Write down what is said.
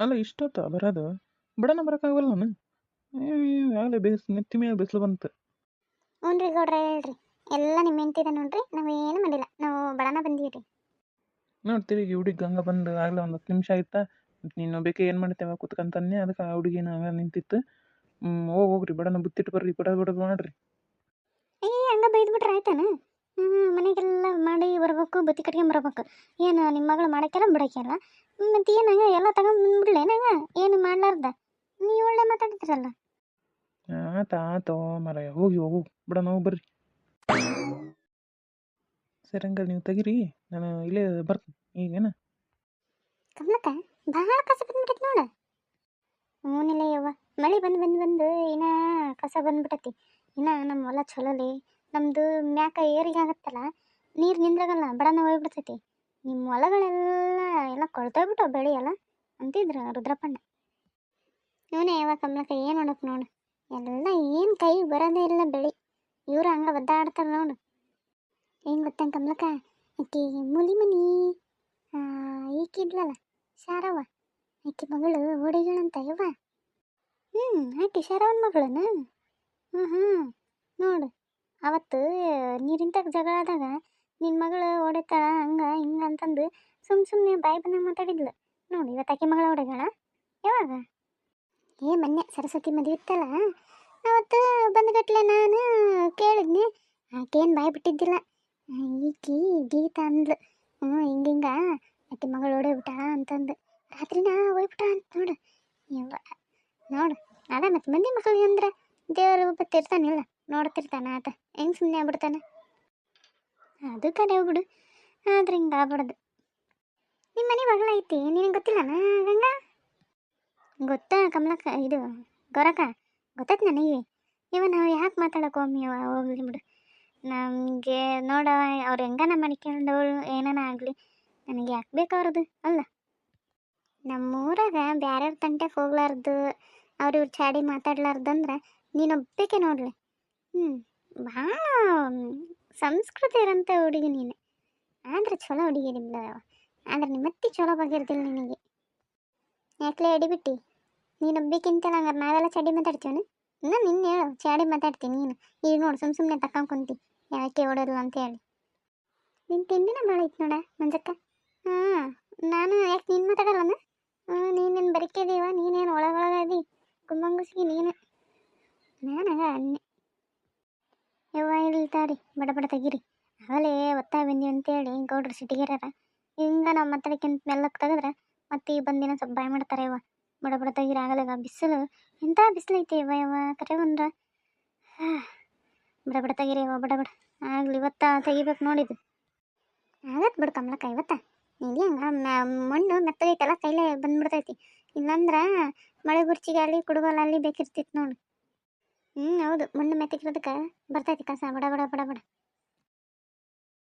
ಅಲ್ಲ ಇಷ್ಟೊತ್ತ ಬರೋದು? ಬಡನ ಬರೋಕ್ಕಾಗಲ್ಲ ನಾನು ಆಗಲೇ ಬೇಸ್ ನೆತ್ತಿ ಮೇಲೆ ಬಿಸಿಲು ಬಂತು. ಹ್ಞೂ ರೀ ಗೌಡ್ರ ಹೇಳ್ರಿ. ಎಲ್ಲ ನಿಮ್ಮ ಹೆಂಡ್ತಿದೆ ನೋಡ್ರಿ. ಏನು ಮಾಡಿಲ್ಲ. ನಾವು ಬಡನ ಬಂದೀವಿ ರೀ. ನೋಡ್ತೀವಿ ಈ ಹುಡುಗಿ ಗಂಗ ಬಂದು ಆಗಲೇ ಒಂದು ಹತ್ತು ನಿಮಿಷ ಆಯ್ತಾ? ನೀನು ಬೇಕೆ ಏನು ಮಾಡ್ತೇವೆ ಕುತ್ಕಂತಾನೆ ಅದಕ್ಕೆ ಆ ಹುಡುಗಿ ನಾವೇ ನಿಂತಿತ್ತು. ಹೋಗಿ ಹೋಗ್ರಿ ಬಡನ ಬುತ್ತಿಟ್ಟು ಬರ್ರಿ ಬಿಡೋದು ಬಿಡೋದು ಮಾಡ್ರಿ. ಏ ಹಂಗ ಬೈದ್ಬಿಟ್ರೆ ಆಯ್ತಾನ? ಹ್ಞೂ ಮನೆಗೆಲ್ಲ ಮಾಡಿ ಬರ್ಬೇಕು ಬತ್ತಿ ಕಟ್ಕೊಂಡ್ ಬರ್ಬೇಕು ಏನು ನಿಮ್ಮ ಮಗಳು ಮಾಡಕ್ಕೆಲ್ಲ ಬಿಡೋಕ್ಕೆಲ್ಲ? ಮತ್ತು ಏನು ಹಂಗೆ ಎಲ್ಲ ತಗೊಂಡ್ಬಿಡ್ಲೆ ನಂಗೆ ಏನು ಮಾಡ್ಲಾರ್ದ? ನೀ ಒಳ್ಳೆ ಮಾತಾಡ್ತೀರಲ್ಲ ಆತ ಆತೋ ಮರ ಹೋಗಿ ಹೋಗು. ಬಿಡ ನಾವು ಬರ್ರಿ. ಸರಿ ಹಂಗಾರೆ ನೀವು ತೆಗಿರಿ. ನಾನು ಇಲ್ಲೇ ಬರ್ತೀನಿ. ಈಗೇನ? ಕಮಲಕ್ಕ ಬಹಳ ಕಸ ಬಂದ್ಬಿಟ್ಟೈತಿ ನೋಡ. ಹ್ಞೂನಿಲ್ಲ ಯವ್ವ. ಮಳೆ ಬಂದು ಬಂದು ಬಂದು ಇನ್ನ ಕಸ ಬಂದ್ಬಿಟ್ಟೈತಿ ಇನ್ನ ನಮ್ಮ ಹೊಲ ಚಲೋಲಿ ನಮ್ಮದು ಮ್ಯಾಕ ಏರಿಗೆ ಆಗತ್ತಲ್ಲ. ನೀರು ನಿಂದ್ರಾಗಲ್ಲ, ಬಡನ ಹೋಗ್ಬಿಡ್ತೈತಿ. ನಿಮ್ಮ ಹೊಲಗಳೆಲ್ಲ ಎಲ್ಲ ಕೊಳ್ತೋಗ್ಬಿಟ್ಟು ಬೆಳೆ ಎಲ್ಲ ಅಂತಿದ್ರು ರುದ್ರಪ್ಪಣ್ಣ. ಇವನೇ ಯಾವ ಕಮಲಕ್ಕ ಏನು ನೋಡಕ್ ನೋಡು. ಎಲ್ಲ ಏನು ಕೈಗೆ ಬರೋದೇ ಇಲ್ಲ ಬೆಳಿ. ಇವರು ಹಂಗೆ ಒದ್ದಾಡ್ತಾರೆ ನೋಡು. ಏನು ಗೊತ್ತ ಕಮಲಕ್ಕ? ಆಕಿ ಮುಲಿ ಮನಿ ಈಕಿದ್ಲಲ್ಲ ಶಾರವ್ವ. ಆಕೆ ಮಗಳು ಓಡಿಗಳಂತ ಯವ್ವ. ಹ್ಞೂ ಆಕೆ ಶಾರವನ ಮಗಳನ? ಹ್ಞೂ ಹ್ಞೂ ನೋಡು, ಅವತ್ತು ನೀರಿಂತಾಗ ಜಗಳ ಆದಾಗ ನಿನ್ನ ಮಗಳು ಓಡಿತಾಳ ಹಂಗ ಹಿಂಗ ಅಂತಂದು ಸುಮ್ ಸುಮ್ಮನೆ ಬಾಯಿ ಮಾತಾಡಿದ್ಲು. ನೋಡಿ ಇವತ್ತು ಆಕೆ ಮಗಳ ಹೊಡೆಗಳ ಯಾವಾಗ? ಏ ಮೊನ್ನೆ ಸರಸ್ವತಿ ಮದುವೆ ಇತ್ತಲ್ಲ, ಅವತ್ತು ಬಂದ್ಗಟ್ಲೆ ನಾನು ಕೇಳಿದ್ನಿ. ಆಕೇನು ಬಾಯಿ ಬಿಟ್ಟಿದ್ದಿಲ್ಲ. ಈಕಿ ಗೀತಾ ಅಂದ್ಲು. ಹ್ಞೂ ಹಿಂಗ ಹಿಂಗ ಆಕೆ ಮಗಳು ಓಡೋಗ್ಬಿಟ್ಟ ಅಂತಂದು. ರಾತ್ರಿನ ಹೋಗ್ಬಿಟ್ಟ ಅಂತ ನೋಡು. ಯವ್ವ, ನೋಡು. ಅದ ಮತ್ತೆ ಮಂದಿ ಮಕ್ಕಳಿಗೆ ಅಂದ್ರೆ ದೇವರು ಬತ್ತಿರ್ತಾನಿಲ್ಲ ನೋಡ್ತಿರ್ತಾನ ಆತ. ಹೆಂಗೆ ಸುಮ್ಮನೆ ಆಗ್ಬಿಡ್ತಾನೆ? ಅದು ಕಡೆ ಬಿಡು ಆದ್ರೆ ಹಿಂಗೆ ಆಗ್ಬಿಡೋದು ನಿಮ್ಮ ಮನೆ ಮಗಳ ಐತಿ, ನಿನಗೆ ಗೊತ್ತಿಲ್ಲನ ಗಂಗ ಗೊತ್ತಾ ಕಮಲಕ್ಕ, ಇದು ಗೊರಕ ಗೊತ್ತೈತೆ ನನಗೆ. ಇವ ನಾವು ಯಾಕೆ ಮಾತಾಡೋಕೆ ಒಮ್ಮೆ ಹೋಗ್ಲಿ ಬಿಡು. ನಮಗೆ ನೋಡ, ಅವ್ರು ಹೆಂಗನ ಮಾಡ್ಕೊಂಡವಳು, ಏನಾನ ಆಗಲಿ. ನನಗೆ ಯಾಕೆ ಬೇಕು ಅವ್ರದ್ದು ಅಲ್ಲ? ನಮ್ಮೂರಾಗ ಬ್ಯಾರ್ಯಾರ ತಂಟೆಗೆ ಹೋಗ್ಲಾರ್ದು, ಅವ್ರ ಇವ್ರು ಚಾಡಿ ಮಾತಾಡ್ಲಾರ್ದಂದ್ರೆ ನೀನೊಬ್ಬಕ್ಕೆ ನೋಡ್ಲಿ. ಹ್ಞೂ ಭಾಳ ಸಂಸ್ಕೃತಿ ಇರೋಂಥ ಹುಡುಗಿ ನೀನು. ಆದ್ರೆ ಚಲೋ ಹುಡುಗಿ ನಿಮ್ದು. ಆದ್ರೆ ನಿಮ್ಮತ್ತಿ ಚಲೋ ಬಗೆರ್ದಿಲ್ಲ ನಿನಗೆ. ಯಾಕ್ಲೆ ಎಡಿಬಿಟ್ಟಿ ನೀನೊಬ್ಬಕ್ಕಿಂತಲ್ಲ ಹಂಗಾರೆ ನಾವೆಲ್ಲ ಚಡಿ ಮಾತಾಡ್ತೀವನು? ಇನ್ನು ನಿನ್ನ ಹೇಳು, ಚಾಡಿ ಮಾತಾಡ್ತೀನಿ ನೀನು. ಈಗ ನೋಡು ಸುಮ್ಮ ಸುಮ್ಮನೆ ತಕೊಂಡ್ ಕುಂತಿ. ಯಾಕೆ ಓಡೋದು ಅಂತ ಹೇಳಿ. ನಿನ್ನ ತಿಂಡಿನ ಐತೆ ನೋಡ, ಮಂಜಕ್ಕ. ಹಾಂ, ನಾನು ಯಾಕೆ ನೀನು ಮಾತಾಡಲ್ಲನ? ಹಾಂ, ನೀನೇನು ಬರಿಕೆದೀವ ನೀನೇನು ಒಳಗೊಳಗದಿ? ಗುಮ್ಮಂಗುಸಿಗೆ ನೀನು. ನಾನಾಗ ಅನ್ನೆ ಯವ್ವ ಇಳ್ತಾರಿ ಬಡ ಬಡ ತೆಗೀರಿ. ಆಗಲೇ ಒತ್ತಾಯ ಬಂದಿ ಅಂತೇಳಿ ಗೌಡ್ರು ಸಿಟಿಗೇರ್ಯಾರ ಹಿಂಗ ನಾವು ಮಾತಾಡಕ್ಕಿಂತ ಮೆಲ್ಲಕ್ಕೆ ತೆಗೆದ್ರೆ ಮತ್ತೆ ಈ ಬಂದಿನ ಸ್ವಲ್ಪ ಬಾಯ್ ಮಾಡ್ತಾರೆ ಯವ್ವ. ಬಡ ಬಡ ತೆಗೀರಿ ಆಗಲಾಗ ಬಿಸಿಲು. ಎಂಥ ಬಿಸಿಲು ಐತಿ ಯವ್ವ ಯವ್ವ? ಕರೆ ಬಂದ್ರ? ಬಡ ಬಡ ತೆಗೀರಿ ಯವ್ವ, ಬಡ ಬಡ. ಆಗ್ಲಿ ಇವತ್ತ ತೆಗಿಬೇಕು ನೋಡಿದ್ದು ಆಗತ್ತೆ ಬಿಡು ಕಮಲಕ್ಕ, ಇವತ್ತ. ಇಲ್ಲಿ ಹಂಗ ಮಣ್ಣು ಮೆತ್ತಗೈತಲ್ಲ ಕೈಲೇ ಬಂದ್ಬಿಡ್ತೈತಿ. ಇಲ್ಲಂದ್ರ ಮಳೆ ಗುರ್ಚಿಗೆ ಅಲ್ಲಿ ಕುಡುಗೋಲ ಅಲ್ಲಿ ಬೇಕಿರ್ತಿತ್ತು ನೋಡು. ಹ್ಞೂ ಹೌದು. ಮಣ್ಣು ಮೆತ್ತಗಿರೋದಕ್ಕೆ ಬರ್ತೈತಿ ಕಸ. ಬಡ ಬಡ ಬಡ ಬಡ.